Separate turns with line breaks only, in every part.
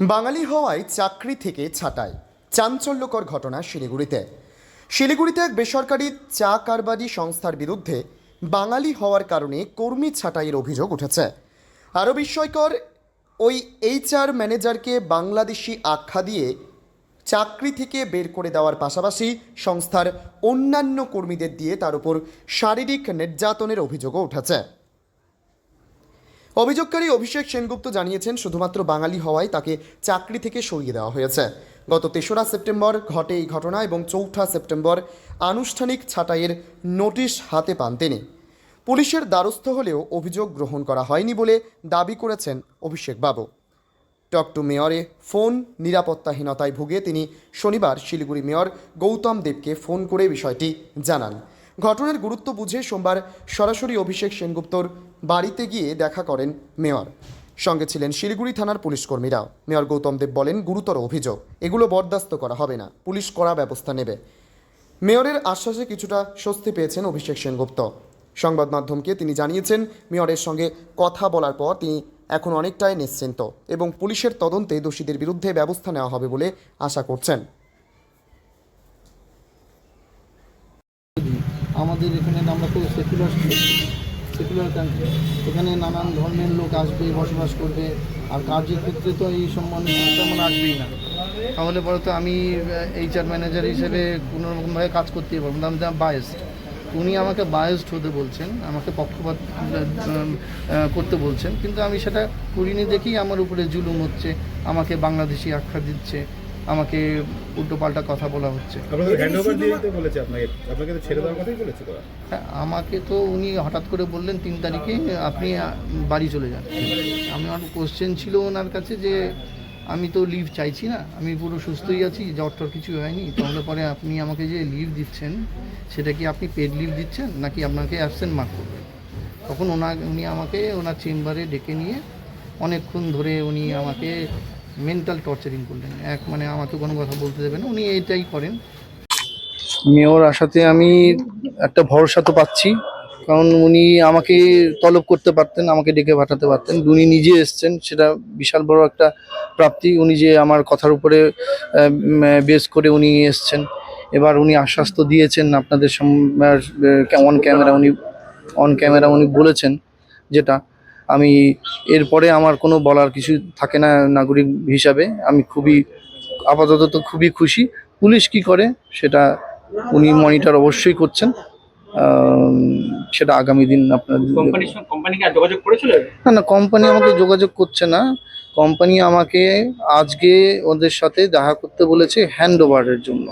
বাঙালি হওয়ায় চাকরি থেকে ছাঁটাই, চাঞ্চল্যকর ঘটনা শিলিগুড়িতে। শিলিগুড়িতে এক বেসরকারি চা কারবারি সংস্থার বিরুদ্ধে বাঙালি হওয়ার কারণে কর্মী ছাঁটাইয়ের অভিযোগ উঠেছে। আরও বিস্ময়কর, ওই এইচআর ম্যানেজারকে বাংলাদেশি আখ্যা দিয়ে চাকরি থেকে বের করে দেওয়ার পাশাপাশি সংস্থার অন্যান্য কর্মীদের দিয়ে তার উপর শারীরিক নির্যাতনের অভিযোগও উঠেছে। অভিযোগকারী অভিষেক সেনগুপ্ত জানিয়েছেন, শুধুমাত্র বাঙালি হওয়ায় তাকে চাকরি থেকে সরিয়ে দেওয়া হয়েছে। গত তেসরা সেপ্টেম্বর ঘটে এই ঘটনা এবং চৌঠা সেপ্টেম্বর আনুষ্ঠানিক ছাঁটাইয়ের নোটিশ হাতে পান তিনি। পুলিশের দ্বারস্থ হলেও অভিযোগ গ্রহণ করা হয়নি বলে দাবি করেছেন অভিষেক বাবু টক টু মেয়রে ফোন নিরাপত্তাহীনতায় ভুগে তিনি শনিবার শিলিগুড়ি মেয়র গৌতম দেবকে ফোন করে বিষয়টি জানান। ঘটনার গুরুত্ব বুঝে সোমবার সরাসরি অভিষেক সেনগুপ্তর বাড়িতে গিয়ে দেখা করেন মেয়র। সঙ্গে ছিলেন শিলিগুড়ি থানার পুলিশ কর্মীরাও। মেয়র গৌতম দেব বলেন, গুরুতর অভিযোগ, এগুলো বরদাস্ত করা হবে না, পুলিশ কড়া ব্যবস্থা নেবে। মেয়রের আশ্বাসে কিছুটা স্বস্তি পেয়েছেন অভিষেক সেনগুপ্ত। সংবাদ মাধ্যমকে তিনি জানিয়েছেন, মেয়রের সঙ্গে কথা বলার পর তিনি এখন অনেকটাই নিশ্চিন্ত এবং পুলিশের তদন্তে দোষীদের বিরুদ্ধে ব্যবস্থা নেওয়া হবে বলে আশা করছেন।
আমাদের এখানে আমরা তো সেকুলার সেকুলার কান্ট্রি এখানে নানান ধর্মের লোক আসবে, বসবাস করবে, আর কার্যের ক্ষেত্রে তো এই সম্বন্ধে তেমন আসবেই না। তাহলে পরে তো আমি এইচআর ম্যানেজার হিসেবে কোনো রকমভাবে কাজ করতেই পারব না। আমি বায়েস্ট উনি আমাকে বায়েসড হতে বলছেন, আমাকে পক্ষপাত করতে বলছেন, কিন্তু আমি সেটা করিনি দেখেই আমার উপরে জুলুম হচ্ছে, আমাকে বাংলাদেশি আখ্যা দিচ্ছে আমাকে উল্টোপাল্টা কথা বলা হচ্ছে।
আপনাকে হ্যান্ড ওভার দিয়ে দিতে বলেছে আপনাকে। আপনাকে তো ছেড়ে দেওয়ার কথাই বলেছে ওরা।
হ্যাঁ আমাকে তো উনি হঠাৎ করে বললেন তিন তারিখে আপনি বাড়ি চলে যান। আমি আমার কোশ্চেন ছিল ওনার কাছে যে আমি তো লিভ চাইছি না আমি পুরো সুস্থই আছি জ্বর টর কিছু হয়নি। তাহলে পরে আপনি আমাকে যে লিভ দিচ্ছেন সেটা কি আপনি পেড লিভ দিচ্ছেন নাকি আপনাকে অ্যাবসেন্ট মার্ক করবেন? তখন ওনা উনি আমাকে ওনার চেম্বারে ডেকে নিয়ে অনেকক্ষণ ধরে উনি আমাকে মেন্টাল টর্চারিং করলেন। এক মানে আমাকে কোনো কথা বলতে দেবেন উনি এটাই করেন। মেয়র আসাতে আমি একটা ভরসা তো পাচ্ছি, কারণ উনি আমাকে তলব করতে পারতেন, আমাকে ডেকে পাঠাতে পারতেন। উনি নিজে এসছেন, সেটা বিশাল বড় একটা প্রাপ্তি। উনি যে আমার কথার উপরে বেস করে উনি এসছেন। এবার উনি আশ্বাস তো দিয়েছেন আপনাদের অন ক্যামেরা উনি অন ক্যামেরা উনি বলেছেন যেটা। আমি এরপরে আমার কোনো বলার কিছু থাকে না নাগরিক হিসাবে। আমি খুবই আপাতত তো খুবই খুশি। পুলিশ কি করে সেটা উনি মনিটর অবশ্যই করছেন। সেটা আগামী দিন আপনার না না কোম্পানি আমাকে যোগাযোগ করছে না। কোম্পানি আমাকে আজকে ওদের সাথে দেখা করতে বলেছে হ্যান্ড ওভারের জন্য।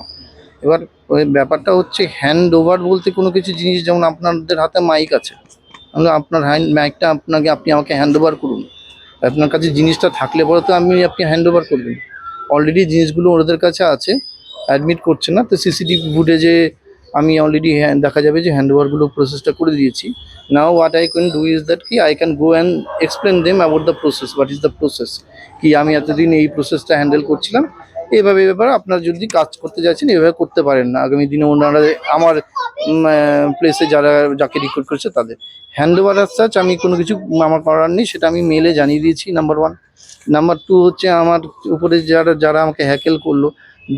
এবার ওই ব্যাপারটা হচ্ছে হ্যান্ড ওভার বলতে কোনো কিছু জিনিস যেমন আপনাদের হাতে মাইক আছে। আপনার হ্যান্ড মাইকটা আপনাকে, আপনি আমাকে হ্যান্ড ওভার করুন। আপনার কাছে জিনিসটা থাকলে পরে তো আমি আপনি হ্যান্ড ওভার করবেন। অলরেডি জিনিসগুলো ওদের কাছে আছে অ্যাডমিট করছে না, তো সিসিটিভি ফুটেজে আমি অলরেডি দেখা যাবে যে হ্যান্ড ওভারগুলো প্রসেসটা করে দিয়েছি। Now what I can do is that কি I can go and explain them about the process what is the process কি, আমি এতদিন এই প্রসেসটা হ্যান্ডেল করছিলাম এইভাবে এবার আপনার যদি কাজ করতে যাচ্ছেন, এভাবে করতে পারেন না। আগামী দিনে ওনারা আমার প্লেসে যারা, যাকে রিক্রুট করছে তাদের। হ্যান্ড ওভার সাচ আমি কোনো কিছু আমার করার নেই, সেটা আমি মেলে জানিয়ে দিয়েছি নাম্বার ওয়ান নাম্বার টু হচ্ছে আমার উপরে যারা যারা আমাকে হ্যাকেল করল,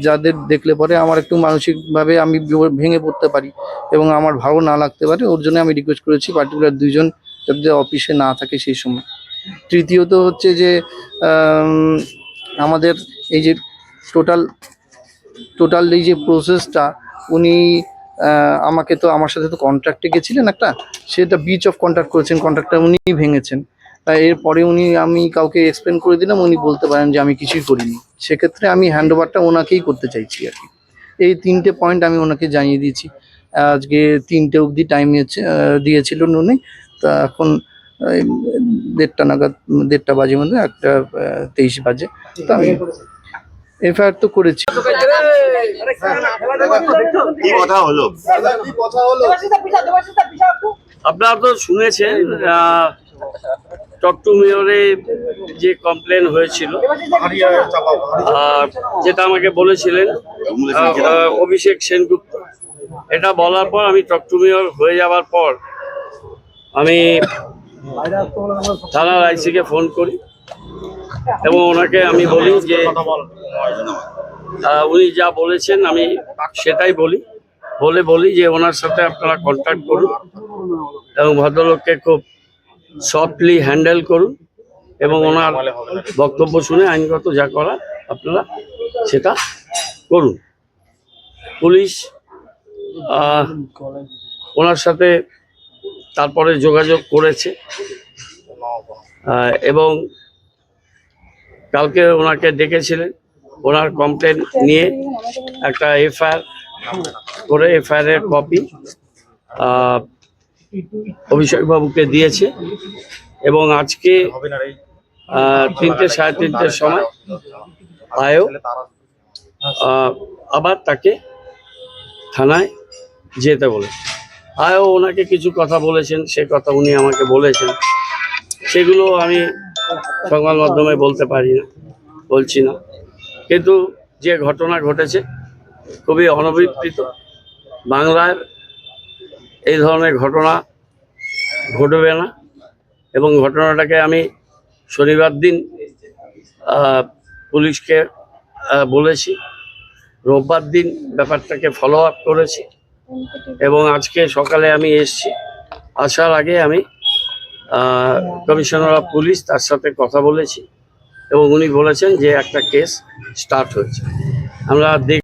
যাদের দেখলে পরে আমার একটু মানসিকভাবে আমি ভেঙে পড়তে পারি এবং আমার ভালো না লাগতে পারে, ওর জন্য আমি রিকোয়েস্ট করেছি পার্টিকুলার দুজন যাতে অফিসে না থাকে সেই সময়। তৃতীয়ত হচ্ছে যে আমাদের এই যে টোটাল টোটাল এই যে প্রসেসটা উনি আমাকে তো, আমার সাথে তো কন্ট্রাক্টে গেছিলেন একটা, সেটা বিচ অফ কন্ট্রাক্ট করেছেন কন্ট্রাক্টটা উনি ভেঙেছেন। তাই এরপরে উনি, আমি কাউকে এক্সপ্লেন করে দিলাম, উনি বলতে পারেন যে আমি কিছুই করিনি। সেক্ষেত্রে আমি হ্যান্ড ওভারটা ওনাকেই করতে চাইছি আর কি। এই তিনটে পয়েন্ট আমি ওনাকে জানিয়ে দিয়েছি। আজকে তিনটে অবধি টাইম দিয়েছিলেন উনি। তা এখন দেড়টা নাগাদ, দেড়টা বাজে মধ্যে একটা তেইশ বাজে। তা আমি এফআইআর তো করেছি।
কথা হলো?
আপনারা তো শুনেছেন টকটু মেয়রে যে কমপ্লেন হয়েছিল যেটা আমাকে বলেছিলেন অভিষেক সেনগুপ্ত। এটা বলার পর আমি টকটু মেয়র হয়ে যাওয়ার পর আমি থানার আইসিকে ফোন করি এবং ওনাকে আমি বলি যে উনি যা বলেছেন, আমি সেটাই বলি। বলে বলি যে ওনার সাথে আপনারা কন্ট্যাক্ট করুন এবং ভদ্রলোককে খুব সফটলি হ্যান্ডেল করুন এবং ওনার বক্তব্য শুনে আইনগত যা করা আপনারা সেটা করুন। পুলিশ ওনার সাথে তারপরে যোগাযোগ করেছে। এবং কালকে ওনাকে ডেকেছিলেন। ওনার কমপ্লেন নিয়ে একটা এফআইআর করে এফআইআর এর কপি অভিষেকবাবুকে দিয়েছে। এবং আজকে তিনটে সাড়ে তিনটের সময় আয়ও আবার তাকে থানায় যেতে বলে আয়ও ওনাকে কিছু কথা বলেছেন, সে কথা উনি আমাকে বলেছেন। সেগুলো আমি সংবাদ মাধ্যমে বলতে পারি না, বলছি না। কিন্তু যে ঘটনা ঘটেছে খুবই অনভিপ্রিত। বাংলার এই ধরনের ঘটনা ঘটবে না এবং ঘটনাটাকে আমি শনিবার দিন পুলিশকে বলেছি। রোববার দিন ব্যাপারটাকে ফলো আপ করেছি এবং আজকে সকালে আমি এসছি। আসার আগে আমি কমিশনার অফ পুলিশ তার সাথে কথা বলেছি। এবং উনি বলেছেন যে একটা কেস স্টার্ট হয়েছে। আমরা দেখ